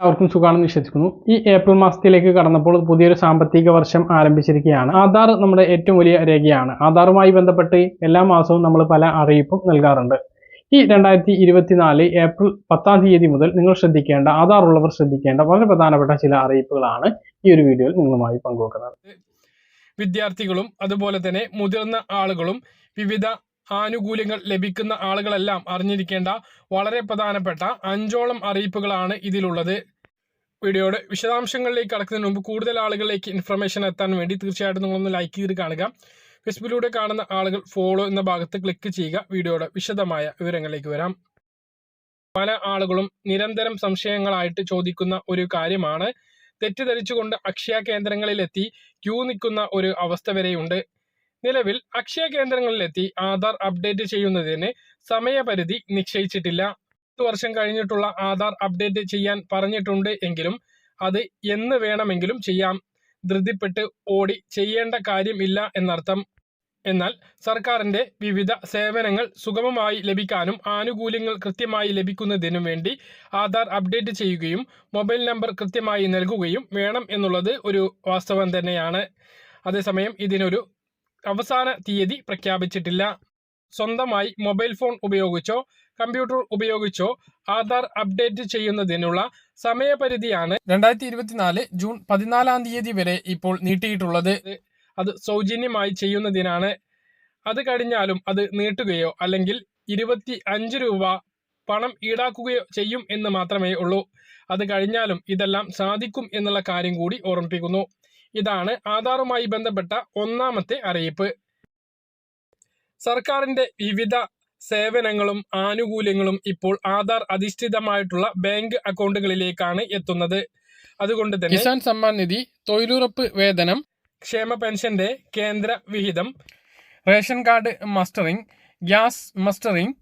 അവർക്കും സുഖമാണ് വിശ്വസിക്കുന്നു. ഈ ഏപ്രിൽ മാസത്തിലേക്ക് കടന്നപ്പോൾ പുതിയൊരു സാമ്പത്തിക വർഷം ആരംഭിച്ചിരിക്കുകയാണ്. ആധാർ നമ്മുടെ ഏറ്റവും വലിയ രേഖയാണ്. ആധാറുമായി ബന്ധപ്പെട്ട് എല്ലാ മാസവും നമ്മൾ പല അറിയിപ്പും നൽകാറുണ്ട്. ഈ രണ്ടായിരത്തി ഇരുപത്തിനാല് ഏപ്രിൽ പത്താം തീയതി മുതൽ നിങ്ങൾ ശ്രദ്ധിക്കേണ്ട ആധാർ ഉള്ളവർ ശ്രദ്ധിക്കേണ്ട വളരെ പ്രധാനപ്പെട്ട ചില അറിയിപ്പുകളാണ് ഈ ഒരു വീഡിയോയിൽ നിങ്ങളുമായി പങ്കുവെക്കുന്നത്. വിദ്യാർത്ഥികളും അതുപോലെ തന്നെ മുതിർന്ന ആളുകളും വിവിധ ആനുകൂല്യങ്ങൾ ലഭിക്കുന്ന ആളുകളെല്ലാം അറിഞ്ഞിരിക്കേണ്ട വളരെ പ്രധാനപ്പെട്ട അഞ്ചോളം അറിയിപ്പുകളാണ് ഇതിലുള്ളത്. വീഡിയോയുടെ വിശദാംശങ്ങളിലേക്ക് കടക്കുന്നതിന് മുമ്പ് കൂടുതൽ ആളുകളിലേക്ക് ഇൻഫർമേഷൻ എത്താൻ വേണ്ടി തീർച്ചയായിട്ടും നിങ്ങളൊന്ന് ലൈക്ക് ചെയ്ത് കാണുക. ഫേസ്ബുക്കിലൂടെ കാണുന്ന ആളുകൾ ഫോളോ എന്ന ഭാഗത്ത് ക്ലിക്ക് ചെയ്യുക. വീഡിയോയുടെ വിശദമായ വിവരങ്ങളിലേക്ക് വരാം. പല ആളുകളും നിരന്തരം സംശയങ്ങളായിട്ട് ചോദിക്കുന്ന ഒരു കാര്യമാണ്. തെറ്റിദ്ധരിച്ചുകൊണ്ട് അക്ഷയ കേന്ദ്രങ്ങളിലെത്തി ക്യൂ നിൽക്കുന്ന ഒരു അവസ്ഥ വരെയുണ്ട്. നിലവിൽ അക്ഷയ കേന്ദ്രങ്ങളിലെത്തി ആധാർ അപ്ഡേറ്റ് ചെയ്യുന്നതിന് സമയപരിധി നിശ്ചയിച്ചിട്ടില്ല. പത്ത് വർഷം കഴിഞ്ഞിട്ടുള്ള ആധാർ അപ്ഡേറ്റ് ചെയ്യാൻ പറഞ്ഞിട്ടുണ്ട് എങ്കിലും അത് എന്ന് വേണമെങ്കിലും ചെയ്യാം. ധൃതിപ്പെട്ട് ഓടി ചെയ്യേണ്ട കാര്യമില്ല എന്നർത്ഥം. എന്നാൽ സർക്കാരിന്റെ വിവിധ സേവനങ്ങൾ സുഗമമായി ലഭിക്കാനും ആനുകൂല്യങ്ങൾ കൃത്യമായി ലഭിക്കുന്നതിനും വേണ്ടി ആധാർ അപ്ഡേറ്റ് ചെയ്യുകയും മൊബൈൽ നമ്പർ കൃത്യമായി നൽകുകയും വേണം എന്നുള്ളത് ഒരു വാസ്തവം തന്നെയാണ്. അതേസമയം ഇതിനൊരു അവസാന തീയതി പ്രഖ്യാപിച്ചിട്ടില്ല. സ്വന്തമായി മൊബൈൽ ഫോൺ ഉപയോഗിച്ചോ കമ്പ്യൂട്ടർ ഉപയോഗിച്ചോ ആധാർ അപ്ഡേറ്റ് ചെയ്യുന്നതിനുള്ള സമയപരിധിയാണ് രണ്ടായിരത്തി ഇരുപത്തിനാല് ജൂൺ പതിനാലാം തീയതി വരെ ഇപ്പോൾ നീട്ടിയിട്ടുള്ളത്. അത് സൗജന്യമായി ചെയ്യുന്നതിനാണ്. അത് കഴിഞ്ഞാലും അത് നീട്ടുകയോ അല്ലെങ്കിൽ ഇരുപത്തി അഞ്ച് രൂപ പണം ഈടാക്കുകയോ ചെയ്യും എന്ന് മാത്രമേ ഉള്ളൂ. അത് കഴിഞ്ഞാലും ഇതെല്ലാം സാധിക്കും എന്നുള്ള കാര്യം കൂടി ഓർമ്മിപ്പിക്കുന്നു. ഇതാണ് ആധാറുമായി ബന്ധപ്പെട്ട ഒന്നാമത്തെ അറിയിപ്പ്. സർക്കാരിന്റെ വിവിധ സേവനങ്ങളും ആനുകൂല്യങ്ങളും ഇപ്പോൾ ആധാർ അധിഷ്ഠിതമായിട്ടുള്ള ബാങ്ക് അക്കൗണ്ടുകളിലേക്കാണ് എത്തുന്നത്. അതുകൊണ്ട് തന്നെ കിസാൻ സമ്മാൻ നിധി തൊഴിലുറപ്പ് വേതനം ക്ഷേമ പെൻഷന്റെ കേന്ദ്ര വിഹിതം ration card mustering gas mustering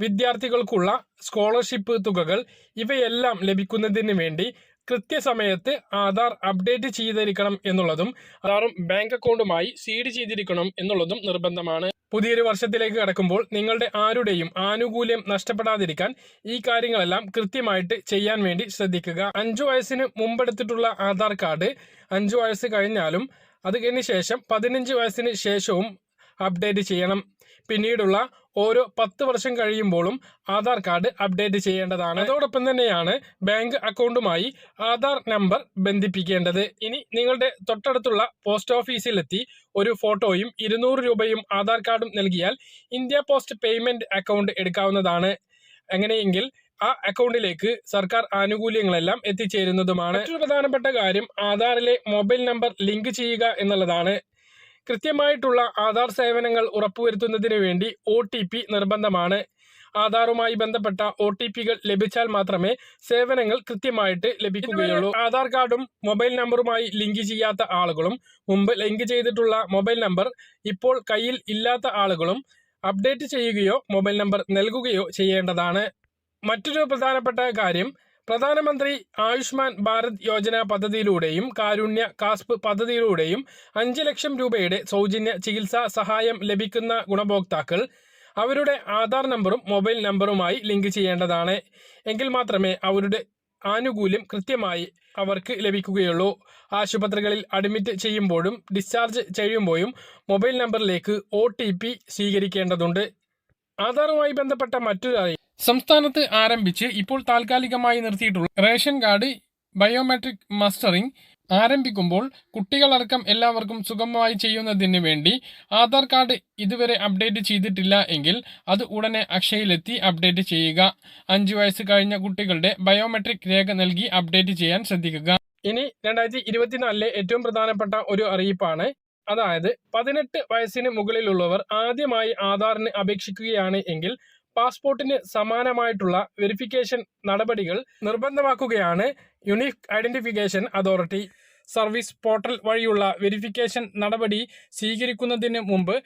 വിദ്യാർത്ഥികൾക്കുള്ള സ്കോളർഷിപ്പ് തുകകൾ ഇവയെല്ലാം ലഭിക്കുന്നതിന് വേണ്ടി കൃത്യസമയത്ത് ആധാർ അപ്ഡേറ്റ് ചെയ്തിരിക്കണം എന്നുള്ളതും ആധാറും ബാങ്ക് അക്കൗണ്ടുമായി സീഡ് ചെയ്തിരിക്കണം എന്നുള്ളതും നിർബന്ധമാണ്. പുതിയൊരു വർഷത്തിലേക്ക് കടക്കുമ്പോൾ നിങ്ങളുടെ ആരുടെയും ആനുകൂല്യം നഷ്ടപ്പെടാതിരിക്കാൻ ഈ കാര്യങ്ങളെല്ലാം കൃത്യമായിട്ട് ചെയ്യാൻ വേണ്ടി ശ്രദ്ധിക്കുക. അഞ്ചു വയസ്സിന് മുമ്പെടുത്തിട്ടുള്ള ആധാർ കാർഡ് അഞ്ചു വയസ്സ് കഴിഞ്ഞാലും അത് കഴിഞ്ഞ ശേഷം പതിനഞ്ച് വയസ്സിന് ശേഷവും അപ്ഡേറ്റ് ചെയ്യണം. പിന്നീടുള്ള ഓരോ പത്ത് വർഷം കഴിയുമ്പോഴും ആധാർ കാർഡ് അപ്ഡേറ്റ് ചെയ്യേണ്ടതാണ്. അതോടൊപ്പം തന്നെയാണ് ബാങ്ക് അക്കൗണ്ടുമായി ആധാർ നമ്പർ ബന്ധിപ്പിക്കേണ്ടത്. ഇനി നിങ്ങളുടെ തൊട്ടടുത്തുള്ള പോസ്റ്റ് ഓഫീസിലെത്തി ഒരു ഫോട്ടോയും ഇരുന്നൂറ് രൂപയും ആധാർ കാർഡും നൽകിയാൽ ഇന്ത്യ പോസ്റ്റ് പേയ്മെന്റ് അക്കൗണ്ട് എടുക്കാവുന്നതാണ്. അങ്ങനെയെങ്കിൽ ആ അക്കൗണ്ടിലേക്ക് സർക്കാർ ആനുകൂല്യങ്ങളെല്ലാം എത്തിച്ചേരുന്നതുമാണ്. മറ്റൊരു പ്രധാനപ്പെട്ട കാര്യം ആധാറിലെ മൊബൈൽ നമ്പർ ലിങ്ക് ചെയ്യുക എന്നുള്ളതാണ്. കൃത്യമായിട്ടുള്ള ആധാർ സേവനങ്ങൾ ഉറപ്പുവരുത്തുന്നതിന് വേണ്ടി ഒ നിർബന്ധമാണ്. ആധാറുമായി ബന്ധപ്പെട്ട ഒ ടി പികൾ ലഭിച്ചാൽ മാത്രമേ സേവനങ്ങൾ കൃത്യമായിട്ട് ലഭിക്കുകയുള്ളൂ. ആധാർ കാർഡും മൊബൈൽ നമ്പറുമായി ലിങ്ക് ചെയ്യാത്ത ആളുകളും മുമ്പ് ലിങ്ക് ചെയ്തിട്ടുള്ള മൊബൈൽ നമ്പർ ഇപ്പോൾ കയ്യിൽ ഇല്ലാത്ത ആളുകളും അപ്ഡേറ്റ് ചെയ്യുകയോ മൊബൈൽ നമ്പർ നൽകുകയോ ചെയ്യേണ്ടതാണ്. മറ്റൊരു പ്രധാനപ്പെട്ട കാര്യം പ്രധാനമന്ത്രി ആയുഷ്മാൻ ഭാരത് യോജന പദ്ധതിയിലൂടെയും കാരുണ്യ കാസ്പ് പദ്ധതിയിലൂടെയും അഞ്ച് ലക്ഷം രൂപയുടെ സൗജന്യ ചികിത്സാ സഹായം ലഭിക്കുന്ന ഗുണഭോക്താക്കൾ അവരുടെ ആധാർ നമ്പറും മൊബൈൽ നമ്പറുമായി ലിങ്ക് ചെയ്യേണ്ടതാണ്. എങ്കിൽ മാത്രമേ അവരുടെ ആനുകൂല്യം കൃത്യമായി അവർക്ക് ലഭിക്കുകയുള്ളൂ. ആശുപത്രികളിൽ അഡ്മിറ്റ് ചെയ്യുമ്പോഴും ഡിസ്ചാർജ് ചെയ്യുമ്പോഴും മൊബൈൽ നമ്പറിലേക്ക് ഒ സ്വീകരിക്കേണ്ടതുണ്ട്. ആധാറുമായി ബന്ധപ്പെട്ട മറ്റൊരു അറിയിപ്പ് സംസ്ഥാനത്ത് ആരംഭിച്ച് ഇപ്പോൾ താൽക്കാലികമായി നിർത്തിയിട്ടുള്ള റേഷൻ കാർഡ് ബയോമെട്രിക് മസ്റ്ററിംഗ് ആരംഭിക്കുമ്പോൾ കുട്ടികളടക്കം എല്ലാവർക്കും സുഗമമായി ചെയ്യുന്നതിന് വേണ്ടി ആധാർ കാർഡ് ഇതുവരെ അപ്ഡേറ്റ് ചെയ്തിട്ടില്ല എങ്കിൽ അത് ഉടനെ അക്ഷയയിലെത്തി അപ്ഡേറ്റ് ചെയ്യുക. അഞ്ചു വയസ്സ് കഴിഞ്ഞ കുട്ടികളുടെ ബയോമെട്രിക് രേഖ നൽകി അപ്ഡേറ്റ് ചെയ്യാൻ ശ്രദ്ധിക്കുക. ഇനി രണ്ടായിരത്തി ഇരുപത്തിനാലിലെ ഏറ്റവും പ്രധാനപ്പെട്ട ഒരു അറിയിപ്പാണ് അതായത് പതിനെട്ട് വയസ്സിന് മുകളിലുള്ളവർ ആദ്യമായി ആധാറിന് അപേക്ഷിക്കുകയാണ് എങ്കിൽ പാസ്പോർട്ടിന് സമാനമായിട്ടുള്ള വെരിഫിക്കേഷൻ നടപടികൾ നിർബന്ധമാക്കുകയാണ്. Unique identification authority service portal വഴിയുള്ള വെരിഫിക്കേഷൻ നടപടി സ്വീകരിക്കുന്നതിന് മുമ്പ്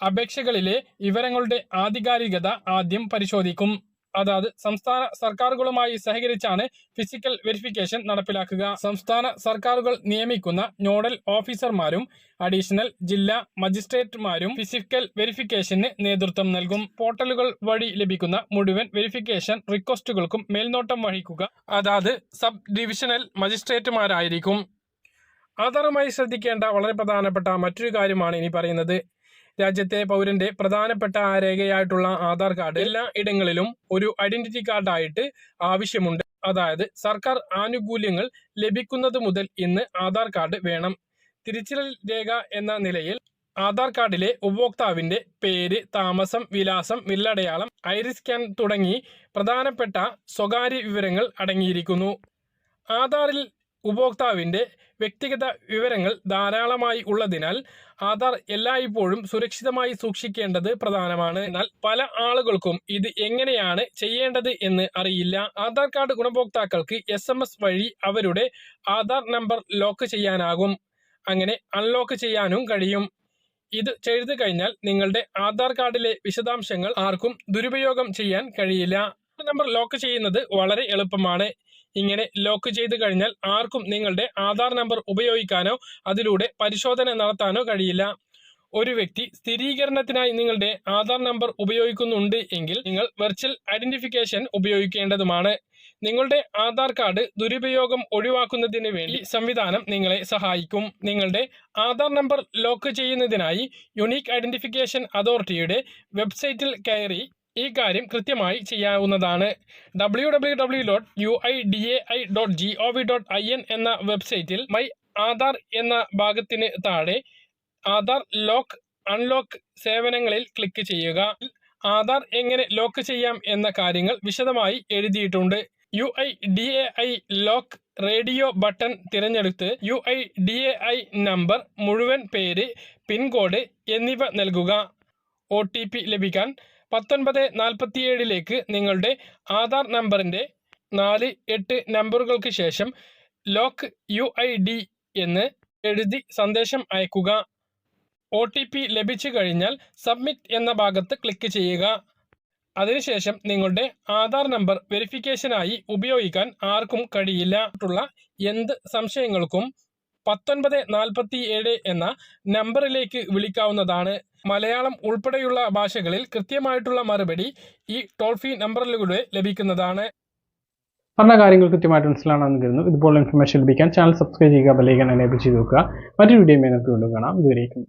അപേക്ഷകളിലെ വിവരങ്ങളുടെ ആധികാരികത ആദ്യം പരിശോധിക്കും. അതാത് സംസ്ഥാന സർക്കാരുകളുമായി സഹകരിച്ചാണ് ഫിസിക്കൽ വെരിഫിക്കേഷൻ നടപ്പിലാക്കുക. സംസ്ഥാന സർക്കാരുകൾ നിയമിക്കുന്ന നോഡൽ ഓഫീസർമാരും അഡീഷണൽ ജില്ലാ മജിസ്ട്രേറ്റുമാരും ഫിസിക്കൽ വെരിഫിക്കേഷന് നേതൃത്വം നൽകും. പോർട്ടലുകൾ വഴി ലഭിക്കുന്ന മുഴുവൻ വെരിഫിക്കേഷൻ റിക്വസ്റ്റുകൾക്കും മേൽനോട്ടം വഹിക്കുക. അതാത് സബ് ഡിവിഷണൽ മജിസ്ട്രേറ്റുമാരായിരിക്കും. ആധാറുമായി ശ്രദ്ധിക്കേണ്ട വളരെ പ്രധാനപ്പെട്ട മറ്റൊരു കാര്യമാണ് ഇനി പറയുന്നത്. രാജ്യത്തെ പൗരന്റെ പ്രധാനപ്പെട്ട രേഖയായിട്ടുള്ള ആധാർ കാർഡ് എല്ലാ ഇടങ്ങളിലും ഒരു ഐഡന്റിറ്റി കാർഡായിട്ട് ആവശ്യമുണ്ട്. അതായത് സർക്കാർ ആനുകൂല്യങ്ങൾ ലഭിക്കുന്നത് മുതൽ ഇന്ന് ആധാർ കാർഡ് വേണം. തിരിച്ചറിയൽ രേഖ എന്ന നിലയിൽ ആധാർ കാർഡിലെ ഉപഭോക്താവിന്റെ പേര് താമസം വിലാസം വില്ലടയാളം ഐറിസ് സ്കാൻ തുടങ്ങി പ്രധാനപ്പെട്ട സ്വകാര്യ വിവരങ്ങൾ അടങ്ങിയിരിക്കുന്നു. ആധാറിൽ ഉപഭോക്താവിന്റെ വ്യക്തിഗത വിവരങ്ങൾ ധാരാളമായി ഉള്ളതിനാൽ ആധാർ എല്ലായ്പ്പോഴും സുരക്ഷിതമായി സൂക്ഷിക്കേണ്ടത് പ്രധാനമാണ്. എന്നാൽ പല ആളുകൾക്കും ഇത് എങ്ങനെയാണ് ചെയ്യേണ്ടത് എന്ന് അറിയില്ല. ആധാർ കാർഡ് ഗുണഭോക്താക്കൾക്ക് എസ് വഴി അവരുടെ ആധാർ നമ്പർ ലോക്ക് ചെയ്യാനാകും. അങ്ങനെ അൺലോക്ക് ചെയ്യാനും കഴിയും. ഇത് ചെയ്തു കഴിഞ്ഞാൽ നിങ്ങളുടെ ആധാർ കാർഡിലെ വിശദാംശങ്ങൾ ആർക്കും ദുരുപയോഗം ചെയ്യാൻ കഴിയില്ല. നമ്പർ ലോക്ക് ചെയ്യുന്നത് വളരെ എളുപ്പമാണ്. ഇങ്ങനെ ലോക്ക് ചെയ്ത് കഴിഞ്ഞാൽ ആർക്കും നിങ്ങളുടെ ആധാർ നമ്പർ ഉപയോഗിക്കാനോ അതിലൂടെ പരിശോധന നടത്താനോ കഴിയില്ല. ഒരു വ്യക്തി സ്ഥിരീകരണത്തിനായി നിങ്ങളുടെ ആധാർ നമ്പർ ഉപയോഗിക്കുന്നുണ്ട് എങ്കിൽ നിങ്ങൾ വെർച്വൽ ഐഡന്റിഫിക്കേഷൻ ഉപയോഗിക്കേണ്ടതുമാണ്. നിങ്ങളുടെ ആധാർ കാർഡ് ദുരുപയോഗം ഒഴിവാക്കുന്നതിന് വേണ്ടി സംവിധാനം നിങ്ങളെ സഹായിക്കും. നിങ്ങളുടെ ആധാർ നമ്പർ ലോക്ക് ചെയ്യുന്നതിനായി യുണീക്ക് ഐഡന്റിഫിക്കേഷൻ അതോറിറ്റിയുടെ വെബ്സൈറ്റിൽ കയറി ഈ കാര്യം കൃത്യമായി ചെയ്യാവുന്നതാണ്. W W W dot U I D A I dot G O V dot I N എന്ന വെബ്സൈറ്റിൽ മൈ ആധാർ എന്ന ഭാഗത്തിന് താഴെ ആധാർ ലോക്ക് അൺലോക്ക് സേവനങ്ങളിൽ ക്ലിക്ക് ചെയ്യുക. ആധാർ എങ്ങനെ ലോക്ക് ചെയ്യാം എന്ന കാര്യങ്ങൾ വിശദമായി എഴുതിയിട്ടുണ്ട്. U I D A I lock radio button തിരഞ്ഞെടുത്ത് U I D A I number മുഴുവൻ പേര് പിൻകോഡ് എന്നിവ നൽകുക. ഒ ലഭിക്കാൻ പത്തൊൻപത് നാൽപ്പത്തിയേഴിലേക്ക് നിങ്ങളുടെ ആധാർ നമ്പറിന്റെ നാല് എട്ട് നമ്പറുകൾക്ക് ശേഷം ലോക്ക് യു ഐ ഡി എന്ന് എഴുതി സന്ദേശം അയക്കുക. ഒ ടി പി ലഭിച്ചു കഴിഞ്ഞാൽ സബ്മിറ്റ് എന്ന ഭാഗത്ത് ക്ലിക്ക് ചെയ്യുക. അതിനുശേഷം നിങ്ങളുടെ ആധാർ നമ്പർ വെരിഫിക്കേഷനായി ഉപയോഗിക്കാൻ ആർക്കും കഴിയില്ല. എന്ത് സംശയങ്ങൾക്കും പത്തൊൻപത് നാൽപ്പത്തി ഏഴ് എന്ന നമ്പറിലേക്ക് വിളിക്കാവുന്നതാണ്. മലയാളം ഉൾപ്പെടെയുള്ള ഭാഷകളിൽ കൃത്യമായിട്ടുള്ള മറുപടി ഈ ടോൾ ഫ്രീ നമ്പറിലൂടെ ലഭിക്കുന്നതാണ്. പറഞ്ഞ കാര്യങ്ങൾ കൃത്യമായിട്ട് മനസ്സിലാണെന്ന് കരുതുന്നു. ഇതുപോലുള്ള ഇൻഫർമേഷൻ ലഭിക്കാൻ ചാനൽ സബ്സ്ക്രൈബ് ചെയ്യുക ബെല്ലൈക്കൻ എനേബിൾ ചെയ്ത് വെക്കുക. മറ്റൊരു വീഡിയോ നമുക്ക് വീണ്ടും കാണാം. ഇതുവരേക്കും